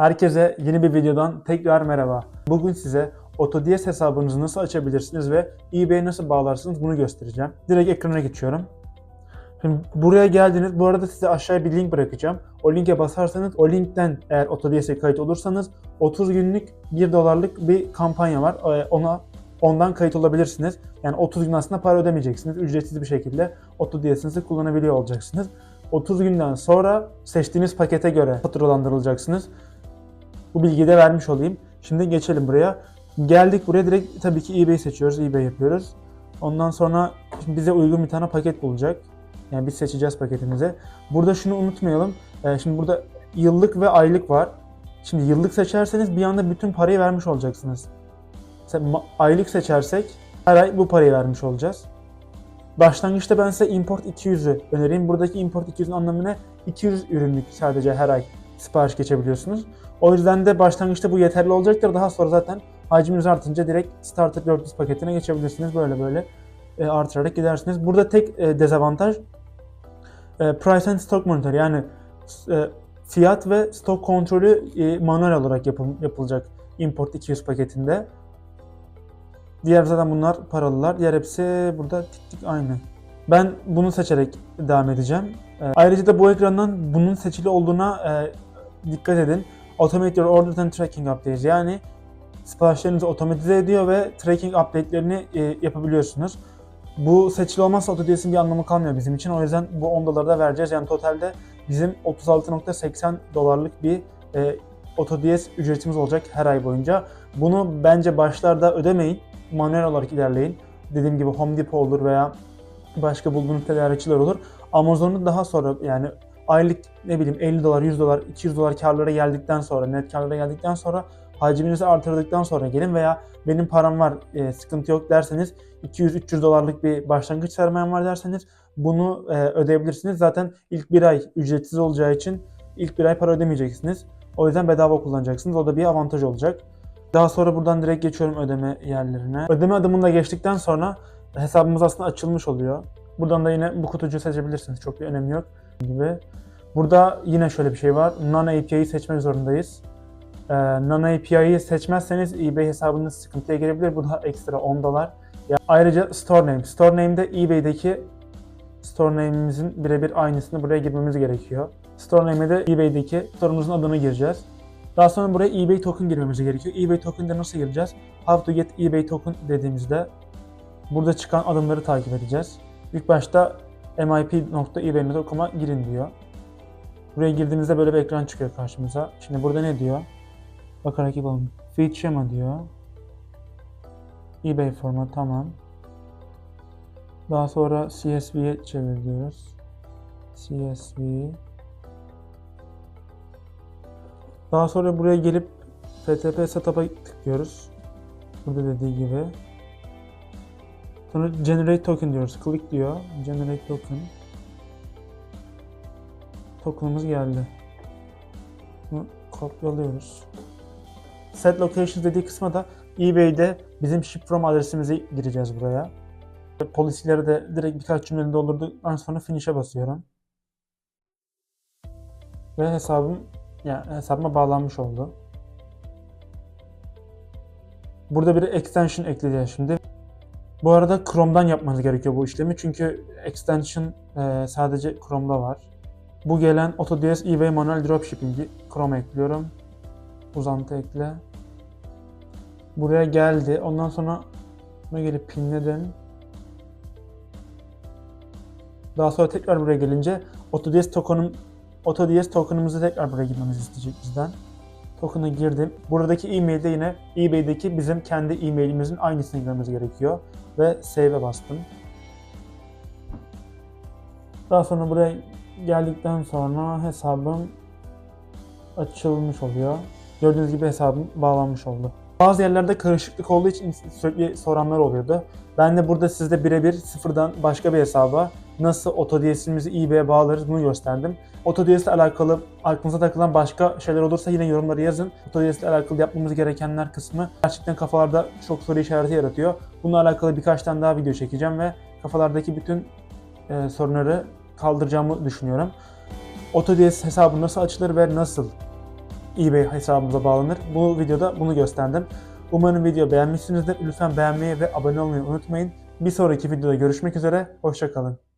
Herkese yeni bir videodan tekrar merhaba. Bugün size AutoDS hesabınızı nasıl açabilirsiniz ve eBay'e nasıl bağlarsınız bunu göstereceğim. Direkt ekrana geçiyorum. Şimdi buraya geldiniz. Bu arada size aşağıya bir link bırakacağım. O linke basarsanız o linkten eğer AutoDS'e kayıt olursanız 30 günlük 1 dolarlık bir kampanya var. Ee, Ona ondan kayıt olabilirsiniz. Yani 30 gün aslında para ödemeyeceksiniz. Ücretsiz bir şekilde AutoDS'inizi kullanabiliyor olacaksınız. 30 günden sonra seçtiğiniz pakete göre faturalandırılacaksınız. Bu bilgiyi de vermiş olayım. Şimdi geçelim buraya. Geldik buraya direkt tabii ki eBay seçiyoruz. eBay yapıyoruz. Ondan sonra bize uygun bir tane paket bulacak. Yani biz seçeceğiz paketimizi. Burada şunu unutmayalım. Ee, şimdi burada yıllık ve aylık var. Şimdi yıllık seçerseniz bir anda bütün parayı vermiş olacaksınız. Aylık seçersek her ay bu parayı vermiş olacağız. Başlangıçta ben size import 200'ü önereyim. Buradaki import 200'ün anlamı ne? 200 ürünlük sadece her ay sipariş geçebiliyorsunuz. O yüzden de başlangıçta bu yeterli olacaktır. Daha sonra zaten hacminiz artınca direkt Starter 400 paketine geçebilirsiniz. Böyle böyle e, artırarak gidersiniz. Burada tek e, dezavantaj e, Price and Stock Monitor yani e, fiyat ve stok kontrolü e, manuel olarak yapıl- yapılacak import 200 paketinde. Diğer zaten bunlar paralılar. Diğer hepsi burada tik tik aynı. Ben bunu seçerek devam edeceğim. E, ayrıca da bu ekrandan bunun seçili olduğuna e, dikkat edin. Automate your orders and tracking updates yani siparişlerinizi otomatize ediyor ve tracking update'lerini e, yapabiliyorsunuz. Bu seçili olmazsa AutoDS'in bir anlamı kalmıyor bizim için. O yüzden bu 10 doları da vereceğiz. Yani totalde bizim 36.80 dolarlık bir e, AutoDS ücretimiz olacak her ay boyunca. Bunu bence başlarda ödemeyin. Manuel olarak ilerleyin. Dediğim gibi Home Depot olur veya başka bulduğunuz tedarikçiler olur. Amazon'u daha sonra yani aylık ne bileyim 50 dolar, 100 dolar, 200 dolar karlara geldikten sonra, net karlara geldikten sonra hacminizi artırdıktan sonra gelin veya benim param var, e, sıkıntı yok derseniz 200-300 dolarlık bir başlangıç sermayem var derseniz bunu e, ödeyebilirsiniz. Zaten ilk bir ay ücretsiz olacağı için ilk bir ay para ödemeyeceksiniz. O yüzden bedava kullanacaksınız. O da bir avantaj olacak. Daha sonra buradan direkt geçiyorum ödeme yerlerine. Ödeme adımında geçtikten sonra hesabımız aslında açılmış oluyor. Buradan da yine bu kutucuğu seçebilirsiniz. Çok bir önemi yok gibi. Burada yine şöyle bir şey var. Non API'yi seçmek zorundayız. Ee, non API'yi seçmezseniz eBay hesabınız sıkıntıya girebilir. Bu da ekstra 10 dolar. Ya, ayrıca store name. Store name'de eBay'deki store name'imizin birebir aynısını buraya girmemiz gerekiyor. Store name'e de eBay'deki store'umuzun adını gireceğiz. Daha sonra buraya eBay token girmemiz gerekiyor. eBay token'de nasıl gireceğiz? How to get eBay token dediğimizde burada çıkan adımları takip edeceğiz. İlk başta mip.ebay.com'a girin diyor. Buraya girdiğimizde böyle bir ekran çıkıyor karşımıza. Şimdi burada ne diyor? Bakarak yapalım. Feed schema diyor. eBay format tamam. Daha sonra CSV'ye çevir diyoruz. CSV. Daha sonra buraya gelip FTP setup'a tıklıyoruz. Burada dediği gibi. Sonra generate token diyoruz. Click diyor. Generate token. Token'ımız geldi. Bunu kopyalıyoruz. Set locations dediği kısma da eBay'de bizim ship from adresimizi gireceğiz buraya. Polisileri de direkt birkaç cümlede doldurduktan sonra finish'e basıyorum. Ve hesabım yani hesabıma bağlanmış oldu. Burada bir extension ekleyeceğiz şimdi. Bu arada Chrome'dan yapmanız gerekiyor bu işlemi çünkü extension e, sadece Chrome'da var. Bu gelen AutoDS eBay Manuel Dropshipping'i Chrome ekliyorum. Uzantı ekle. Buraya geldi. Ondan sonra buna gelip pinledim. Daha sonra tekrar buraya gelince AutoDS token'ım AutoDS token'ımızı tekrar buraya girmemizi isteyecek bizden. Token'a girdim. Buradaki e-mailde yine eBay'deki bizim kendi e-mailimizin aynısını girmemiz gerekiyor. Ve save'e bastım. Daha sonra buraya geldikten sonra hesabım açılmış oluyor. Gördüğünüz gibi hesabım bağlanmış oldu. Bazı yerlerde karışıklık olduğu için sürekli soranlar oluyordu. Ben de burada sizde birebir sıfırdan başka bir hesaba nasıl AutoDS'imizi eBay'e bağlarız bunu gösterdim. İle alakalı aklınıza takılan başka şeyler olursa yine yorumlara yazın. İle alakalı yapmamız gerekenler kısmı gerçekten kafalarda çok soru işareti yaratıyor. Bununla alakalı birkaç tane daha video çekeceğim ve kafalardaki bütün e, sorunları kaldıracağımı düşünüyorum. AutoDS hesabı nasıl açılır ve nasıl eBay hesabımıza bağlanır. Bu videoda bunu gösterdim. Umarım video beğenmişsinizdir. Lütfen beğenmeyi ve abone olmayı unutmayın. Bir sonraki videoda görüşmek üzere. Hoşçakalın.